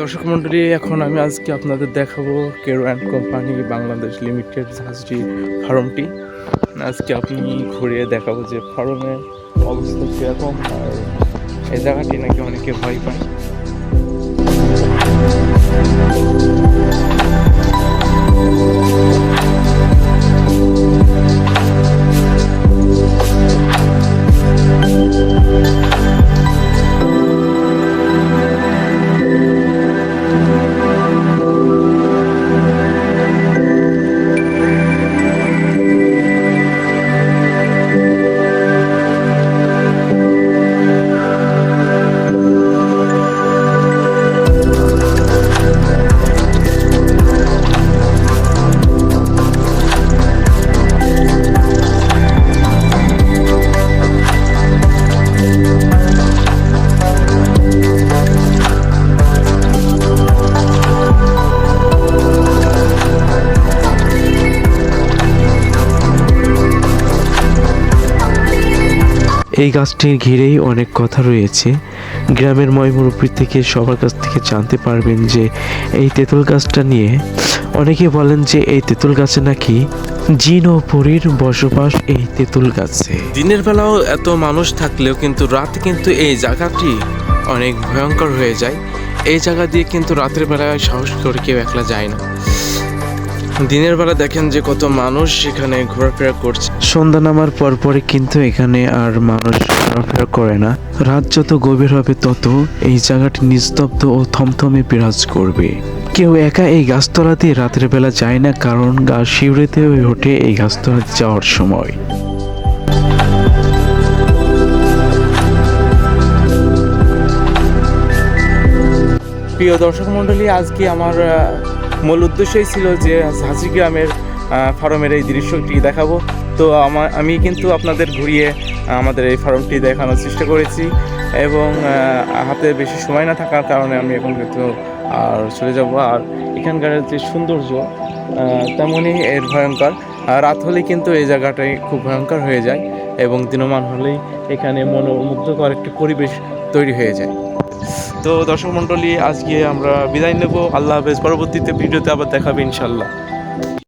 দর্শক মন্ডলী এখন আমি আজকে আপনাদের দেখাবো Carew and company Bangladesh limited জাহাজটি ফার্মটি। আজকে আপনি ঘুরিয়ে দেখাবো যে ফার্মের অবস্থা কীরকম, আর এই জায়গাটি নাকি অনেকে ভয় পায়। এই গাছটির ঘিরেই অনেক কথা রয়েছে। গ্রামের ময়মুরব্বী থেকে সবার কাছ থেকে জানতে পারবেন যে এই তেঁতুল গাছটা নিয়ে অনেকে বলেন যে এই তেঁতুল গাছে নাকি জিন ও পরীর বসবাস এই তেঁতুল গাছে। দিনের বেলাও এত মানুষ থাকলেও কিন্তু রাতে কিন্তু এই জায়গাটি অনেক ভয়ঙ্কর হয়ে যায়। এই জায়গা দিয়ে কিন্তু রাতের বেলায় সাহস করে কেউ একলা যায় না। দিনের বেলা দেখেন যে কত মানুষ এখানে ঘোরাফেরা করছে। সন্ধ্যা নামার পরপরই কিন্তু এখানে আর মানুষ ঘোরাফেরা করে না। রাত যত গভীর হবে তত এই জায়গাটি নিস্তব্ধ ও থমথমে বিরাজ করবে। কেউ একা এই গাছতলা দিয়ে রাতের বেলা যায় না কারণ গা শিউরেতে হয়ে ওঠে এই গাছতলাতে যাওয়ার সময়। প্রিয় দর্শক মণ্ডলী আজকে আমার মূল উদ্দেশ্যই ছিল যে ঝাঁসি গ্রামের ফার্মের এই দৃশ্যটি দেখাবো। তো আমার আমি কিন্তু আপনাদের ঘুরিয়ে আমাদের এই ফার্মটি দেখানোর চেষ্টা করেছি এবং হাতে বেশি সময় না থাকার কারণে আমি এখন কিন্তু আর চলে যাব। আর এখানকার যে সৌন্দর্য তেমনই এর ভয়ঙ্কর। রাত হলে কিন্তু এই জায়গাটাই খুব ভয়ঙ্কর হয়ে যায়। এবং দিনমান হলেই এখানে মনোমুগ্ধকর একটি পরিবেশ তৈরি হয়ে যায়। তো দর্শক মণ্ডলী, আজকে আমরা বিদায় নেব। আল্লাহ হাফেজ। পরবর্তীতে ভিডিওতে আবার দেখাবে ইনশাল্লাহ